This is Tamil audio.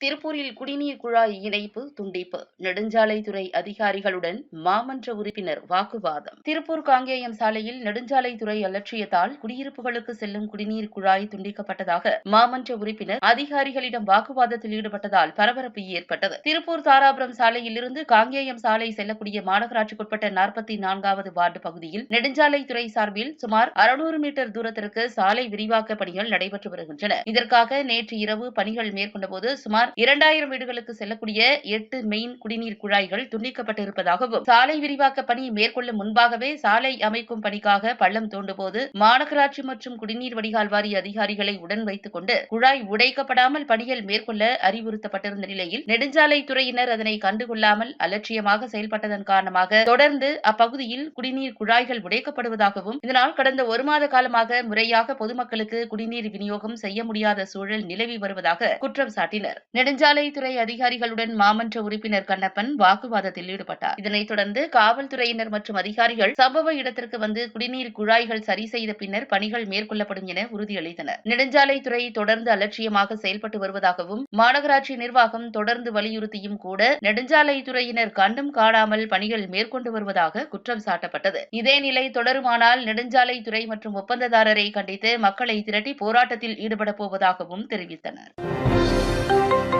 திருப்பூரில் குடிநீர் குழாய் இணைப்பு துண்டிப்பு. நெடுஞ்சாலைத்துறை அதிகாரிகளுடன் மாமன்ற உறுப்பினர் வாக்குவாதம். திருப்பூர் காங்கேயம் சாலையில் நெடுஞ்சாலைத்துறை அலட்சியத்தால் குடியிருப்புகளுக்கு செல்லும் குடிநீர் குழாய் துண்டிக்கப்பட்டதாக மாமன்ற உறுப்பினர் அதிகாரிகளிடம் வாக்குவாதத்தில் ஈடுபட்டதால் பரபரப்பு ஏற்பட்டது. திருப்பூர் தாராபுரம் சாலையிலிருந்து காங்கேயம் சாலை செல்லக்கூடிய மாநகராட்சிக்குட்பட்ட நாற்பத்தி நான்காவது வார்டு பகுதியில் நெடுஞ்சாலைத்துறை சார்பில் சுமார் அறுநூறு மீட்டர் தூரத்திற்கு சாலை விரிவாக்க பணிகள் நடைபெற்று வருகின்றன. இதற்காக நேற்று இரவு பணிகள் மேற்கொண்டபோது சுமார் இரண்டாயிரம் வீடுகளுக்கு செல்லக்கூடிய எட்டு மெயின் குடிநீர் குழாய்கள் துண்டிக்கப்பட்டிருப்பதாகவும் சாலை விரிவாக்க பணி மேற்கொள்ளும் முன்பாகவே சாலை அமைக்கும் பணிக்காக பள்ளம் தோண்டும்போது மாநகராட்சி மற்றும் குடிநீர் வடிகால் வாரிய அதிகாரிகளை உடன் வைத்துக் கொண்டு குழாய் உடைக்கப்படாமல் பணிகள் மேற்கொள்ள அறிவுறுத்தப்பட்டிருந்த நிலையில் நெடுஞ்சாலைத்துறையினர் அதனை கண்டுகொள்ளாமல் அலட்சியமாக செயல்பட்டதன் காரணமாக தொடர்ந்து அப்பகுதியில் குடிநீர் குழாய்கள் உடைக்கப்படுவதாகவும் இதனால் கடந்த ஒரு மாத காலமாக முறையாக பொதுமக்களுக்கு குடிநீர் விநியோகம் செய்ய முடியாத சூழல் நிலவி வருவதாக குற்றம் சாட்டினர். நெடுஞ்சாலைத்துறை அதிகாரிகளுடன் மாமன்ற உறுப்பினர் கண்ணப்பன் வாக்குவாதத்தில் ஈடுபட்டார். இதனைத் தொடர்ந்து காவல்துறையினர் மற்றும் அதிகாரிகள் சம்பவ இடத்திற்கு வந்து குடிநீர் குழாய்கள் சரி செய்த பின்னர் பணிகள் மேற்கொள்ளப்படும் என உறுதியளித்தனர். நெடுஞ்சாலைத்துறை தொடர்ந்து அலட்சியமாக செயல்பட்டு வருவதாகவும் மாநகராட்சி நிர்வாகம் தொடர்ந்து வலியுறுத்தியும் கூட நெடுஞ்சாலைத்துறையினர் கண்டும் காணாமல் பணிகள் மேற்கொண்டு வருவதாக குற்றம் சாட்டப்பட்டது. இதே நிலை தொடருமானால் நெடுஞ்சாலைத்துறை மற்றும் ஒப்பந்ததாரரை கண்டித்து மக்களை திரட்டி போராட்டத்தில் ஈடுபடப் போவதாகவும் தெரிவித்தனர். Música